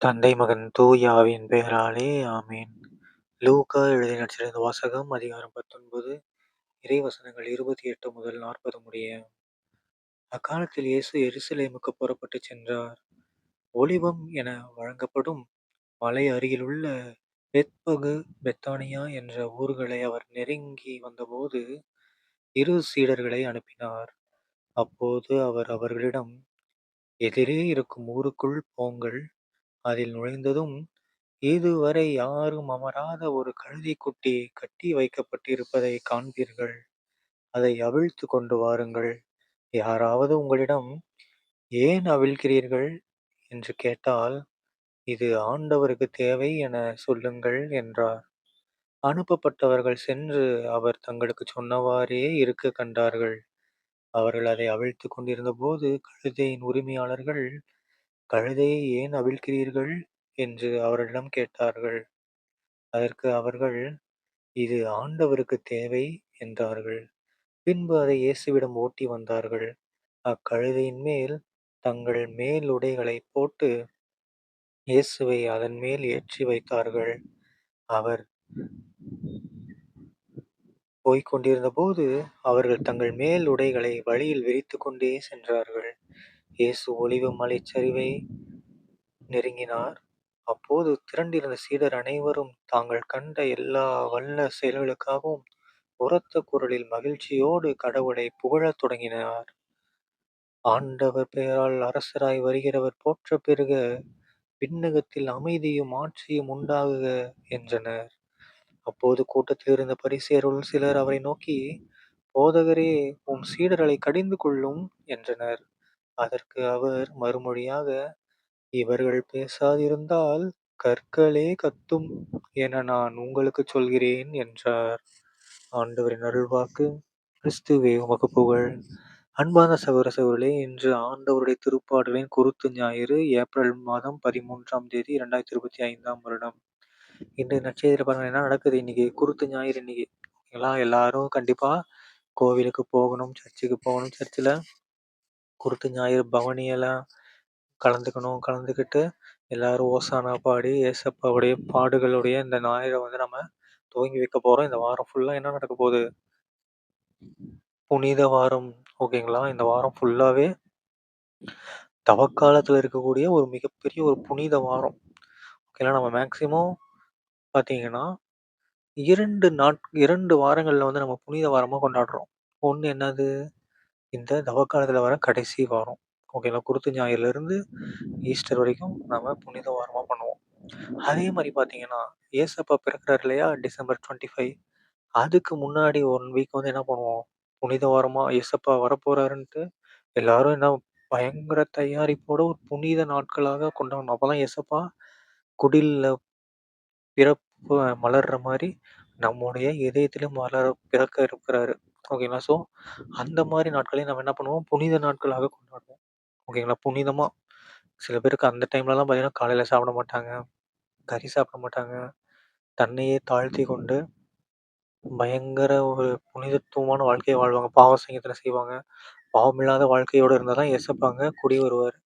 தந்தை, மகன், தூய ஆவியின் பெயராலே ஆமென். லூக்கா எழுதிய நற்செய்தியிலிருந்து வாசகம் அதிகாரம் 19 இறைவசனங்கள் 28 முதல் 40 முடிய. அக்காலத்தில் இயேசு எருசலேமுக்கு புறப்பட்டுச் சென்றார். ஒலிவம் என வழங்கப்படும் மலை அருகிலுள்ள பெத்பகு, பெத்தானியா என்ற ஊர்களை அவர் நெருங்கி வந்தபோது, இரு சீடர்களை அனுப்பினார். அப்போது அவர் அவர்களிடம், எதிரே இருக்கும் ஊருக்குள் போங்கள். அதில் நுழைந்ததும், இதுவரை யாரும் அமராத ஒரு கழுதைக்குட்டி கட்டி வைக்கப்பட்டிருப்பதைக் காண்பீர்கள். அதை அவிழ்த்து கொண்டு வாருங்கள். யாராவது உங்களிடம், ஏன் அவிழ்க்கிறீர்கள்? என்று கேட்டால், இது ஆண்டவருக்குத் தேவை எனச் சொல்லுங்கள் என்றார். அனுப்பப்பட்டவர்கள் சென்று அவர் தங்களுக்குச் சொன்னவாறே இருக்கக் கண்டார்கள். அவர்கள் அதை அவிழ்த்துக் கொண்டிருந்தபோது, கழுதையின் உரிமையாளர்கள், கழுதையை ஏன் அவிழ்க்கிறீர்கள்? என்று அவரிடம் கேட்டார்கள். அதற்கு அவர்கள், இது ஆண்டவருக்குத் தேவை என்றார்கள். பின்பு அதை இயேசுவிடம் ஓட்டி வந்தார்கள். அக்கழுதையின் மேல் தங்கள் மேலுடைகளைப் போட்டு, இயேசுவை அதன்மேல் ஏற்றி வைத்தார்கள். அவர் போய்க் கொண்டிருந்தபோது, அவர்கள் தங்கள் மேல் உடைகளை வழியில் விரித்துக்கொண்டே சென்றார்கள். இயேசு ஒளிவு மலைச்சரிவை நெருங்கினார். அப்போது திரண்டிருந்த சீடர் அனைவரும் தாங்கள் கண்ட எல்லா வல்ல செயல்களுக்காகவும் உரத்த குரலில் மகிழ்ச்சியோடு கடவுளை புகழத் தொடங்கினார் ஆண்டவர் பெயரால் அரசராய் வருகிறவர் போற்ற பெறுக. விண்ணகத்தில் அமைதியும் ஆட்சியும் உண்டாகுக என்றனர். அப்போது கூட்டத்தில் இருந்த பரிசேருள் சிலர் அவரை நோக்கி, போதகரே, உம் சீடர்களை கடிந்து கொள்ளும் என்றனர். அதற்கு அவர் மறுமொழியாக, இவர்கள் பேசாதிருந்தால் கற்களே கத்தும் என நான் உங்களுக்குச் சொல்கிறேன் என்றார். ஆண்டவரின் அருள்வாக்கு கிறிஸ்துவே உமக்கு புகழ். அன்பார்ந்த சகோதர சகோதரிகளே, இன்று ஆண்டவருடைய திருப்பாடலின் குருத்து ஞாயிறு ஏப்ரல் மாதம் பதிமூன்றாம் தேதி இரண்டாயிரத்தி இருபத்தி ஐந்தாம் வருடம். இன்று நட்சத்திர பாருங்க என்ன நடக்குது இன்னைக்கு குருத்து ஞாயிறு இன்னைக்கு ஓகேங்களா எல்லாரும் கண்டிப்பா கோவிலுக்கு போகணும் சர்ச்சுக்கு போகணும் சர்ச்சில் குருத்து ஞாயிறு பவனியெல்லாம் கலந்துக்கணும். கலந்துக்கிட்டு எல்லாரும் ஓசானா பாடி ஏசப்பாவுடைய பாடுகளுடைய இந்த ஞாயிறை வந்து நம்ம துவங்கி வைக்க போகிறோம் இந்த வாரம் ஃபுல்லாக என்ன நடக்க போகுது? புனித வாரம் ஓகேங்களா இந்த வாரம் ஃபுல்லாகவே தவக்காலத்துல இருக்கக்கூடிய ஒரு மிகப்பெரிய ஒரு புனித வாரம். ஓகேங்களா நம்ம மேக்சிமம் பார்த்தீங்கன்னா இரண்டு நாட் இரண்டு வாரங்களில் வந்து நம்ம புனித வாரமாக கொண்டாடுறோம். ஒன்று என்னது? இந்த தவக்காலத்தில் வர கடைசி வாரம். ஓகேங்களா குருத்து ஞாயிறுலேருந்து ஈஸ்டர் வரைக்கும் நம்ம புனித வாரமாக பண்ணுவோம். அதே மாதிரி பார்த்தீங்கன்னா ஏசப்பா பிறக்கிறார் இல்லையா? டிசம்பர் டுவெண்ட்டி ஃபைவ் அதுக்கு முன்னாடி ஒன் வீக் வந்து என்ன பண்ணுவோம்? புனித வாரமாக ஏசப்பா வரப்போறாருன்ட்டு எல்லாரும் என்ன பயங்கர தயாரிப்போட ஒரு புனித நாட்களாக கொண்டாடணும். அப்போ தான் ஏசப்பா குடிலில் பிறப்பு மலர்ற மாதிரி நம்முடைய இதயத்திலும் மலர பிறக்க இருக்கிறாரு. ஓகேங்களா? ஸோ அந்த மாதிரி நாட்களையும் நம்ம என்ன பண்ணுவோம்? புனித நாட்களாக கொண்டாடுவோம். ஓகேங்களா? புனிதமாக சில பேருக்கு அந்த டைம்லலாம் பார்த்தீங்கன்னா காலையில் சாப்பிட மாட்டாங்க. கறி சாப்பிட மாட்டாங்க. தன்னையே தாழ்த்தி கொண்டு பயங்கர ஒரு புனிதத்துவமான வாழ்க்கையை வாழ்வாங்க. பாவ சங்கீதனை செய்வாங்க. பாவமில்லாத வாழ்க்கையோடு இருந்தால் தான் ஏசப்பாங்க குடி வருவார்.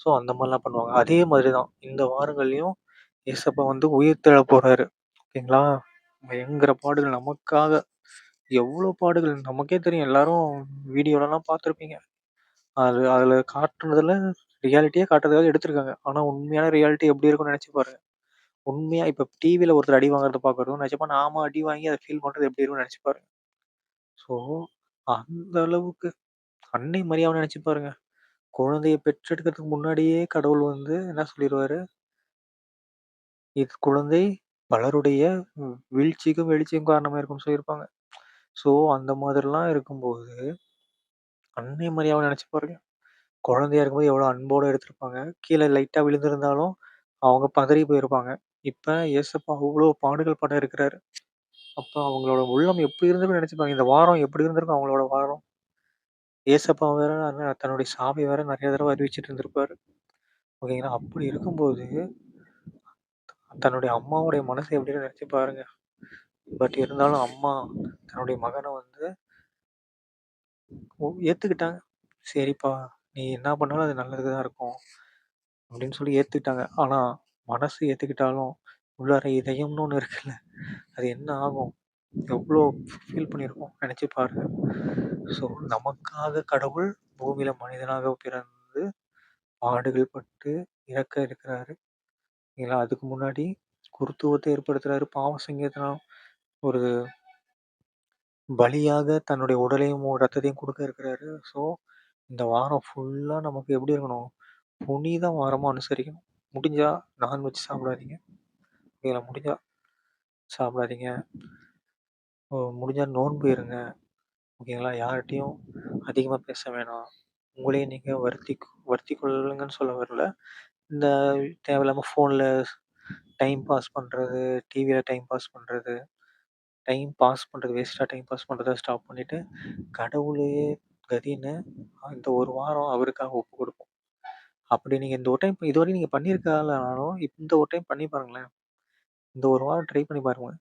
ஸோ அந்த மாதிரிலாம் பண்ணுவாங்க. அதே மாதிரி தான். இந்த வாரங்கள்லையும் இயேசப்பா வந்து உயிர் தெழ போகிறாரு ஓகேங்களா? பயங்கர பாடுகள் நமக்காக எவ்வளோ பாடுகள்? நமக்கே தெரியும். எல்லாரும் வீடியோலலாம் பார்த்துருப்பீங்க. அது அதில் காட்டுனதில் ரியாலிட்டியே காட்டுறதுக்காக எடுத்திருக்காங்க. ஆனால் உண்மையான ரியாலிட்டி எப்படி இருக்கும்னு நினச்சி பாருங்க. உண்மையாக இப்போ டிவியில் ஒருத்தர் அடி வாங்குறத பார்க்குறதும் நினச்சப்பா நாம அடி வாங்கி அதை ஃபீல் பண்ணுறது எப்படி இருக்கும்னு நினச்சி பாருங்க. ஸோ அந்த அளவுக்கு அன்னை மரியாதை நினச்சி பாருங்க. குழந்தைய பெற்றெடுக்கிறதுக்கு முன்னாடியே கடவுள் வந்து என்ன சொல்லிடுவாரு இது குழந்தை பலருடைய வீழ்ச்சிக்கும் வெளிச்சியும் காரணமாக இருக்கும்னு சொல்லியிருப்பாங்க. ஸோ அந்த மாதிரிலாம் இருக்கும்போது அன்னை மரியாதை நினச்சி பாருங்க. குழந்தையா இருக்கும்போது எவ்வளோ அன்போடு எடுத்திருப்பாங்க. கீழே லைட்டாக விழுந்திருந்தாலும் அவங்க பதறி போயிருப்பாங்க. இப்போ ஏசப்பா அவ்வளோ பாடுகள் பட இருக்கிறாரு. அப்போ அவங்களோட உள்ளம் எப்படி இருந்தாலும் நினச்சிப்பாங்க இந்த வாரம் எப்படி இருந்திருக்கும் அவங்களோட வாரம்? ஏசப்பா வேற தன்னுடைய சாமி வேற நிறைய தடவை அறிவிச்சிட்டு இருந்திருப்பாரு. ஓகேங்களா? அப்படி இருக்கும்போது தன்னுடைய அம்மாவுடைய மனசை எப்படின்னு நினச்சி பாருங்க. பட் இருந்தாலும் அம்மா தன்னுடைய மகனை வந்து ஏற்றுக்கிட்டாங்க சரிப்பா நீ என்ன பண்ணாலும் அது நல்லதுக்கு தான் இருக்கும் அப்படின்னு சொல்லி ஏற்றுக்கிட்டாங்க ஆனால் மனசு ஏற்றுக்கிட்டாலும் உள்ளார இதயம்னு ஒன்று இருக்குல்ல. அது என்ன ஆகும்? எவ்வளோ ஃபீல் பண்ணியிருக்கோம் நினச்சி பாருங்க. ஸோ, நமக்காக கடவுள் பூமியில் மனிதனாக பிறந்து, பாடுகள் பட்டு இறக்க இருக்கிறாரு. இல்லைங்களா? அதுக்கு முன்னாடி குருத்துவத்தை ஏற்படுத்துகிறாரு பாவ சங்கீதம் ஒரு பலியாக தன்னுடைய உடலையும், ரத்தத்தையும் குடுக்க இருக்கிறாரு. ஸோ, இந்த வாரம் ஃபுல்லா நமக்கு எப்படி இருக்கணும்? புனித வாரமா அனுசரிக்கணும். முடிஞ்சா நான்வெஜ் சாப்பிடாதீங்க. ஓகேங்களா? முடிஞ்சா சாப்பிடாதீங்க. ஓ முடிஞ்சா நோன்பு இருங்க. ஓகேங்களா? யார்ட்டயும் அதிகமா பேச வேணாம். உங்களையும் நீங்க வருத்திக் வருத்திக் கொள்ளுங்கன்னு சொல்ல வரல. இந்த தேவையில்லாம ஃபோன்ல டைம் பாஸ் பண்றது, டிவியில் டைம் பாஸ் பண்றது, டைம் பாஸ் பண்ணுறது வேஸ்ட்டாக டைம் பாஸ் பண்ணுறத ஸ்டாப் பண்ணிட்டு, கடவுளையே கதின்னு இந்த ஒரு வாரம் அவருக்காக ஒப்பு கொடுப்போம் அப்படி நீங்க இந்த ஒரு டைம் இதுவரைக்கும் நீங்க பண்ணியிருக்கலானாலும், இந்த ஒரு டைம் பண்ணி பாருங்களேன். இந்த ஒரு வாரம் ட்ரை பண்ணி பாருங்க.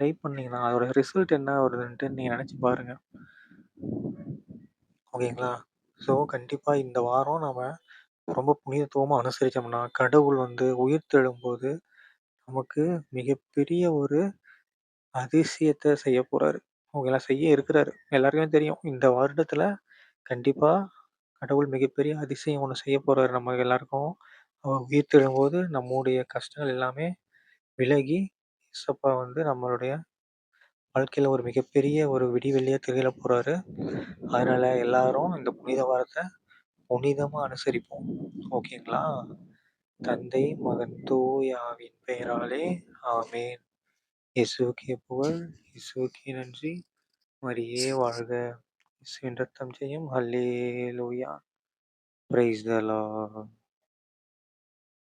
ட்ரை பண்ணீங்கன்னா, அதோட ரிசல்ட் என்ன வருதுன்ட்டு நீங்க நெனச்சு பாருங்க. ஓகேங்களா? ஸோ, கண்டிப்பா இந்த வாரம் நாம ரொம்ப புனிதத்துவமா அனுசரிச்சோம்னா, கடவுள் வந்து உயிர்த்தெழும்போது, நமக்கு மிகப்பெரிய ஒரு அதிசயத்த செய்ய போறாரு. ஓகேங்களா? செய்ய இருக்கிறாரு. எல்லாருக்குமே தெரியும். இந்த வருடத்துல கண்டிப்பா கடவுள் மிகப்பெரிய அதிசயம் ஒண்ணு செய்ய போறாரு நம்ம எல்லாருக்கும். அவர் உயிர்த்தெழும்போது நம்முடைய கஷ்டங்கள் எல்லாமே விலகி, ஏசப்பா வந்து நம்மளுடைய வாழ்க்கையில ஒரு மிகப்பெரிய ஒரு விடிவெளியா திகழ போறாரு. அதனால எல்லாரும் இந்த புனித வாரத்த புனிதமா அனுசரிப்போம். ஓகேங்களா? தந்தை, மகன், தூய ஆவியின் பெயராலே ஆமென். இயேசுவுக்கே புகழ், இயேசுவுக்கே நன்றி. மரியே வாழ்க! இயேசுவின் ரத்தம் செய்யும் ஹல்லே லூயா பிரைஸ் த லார்ட்.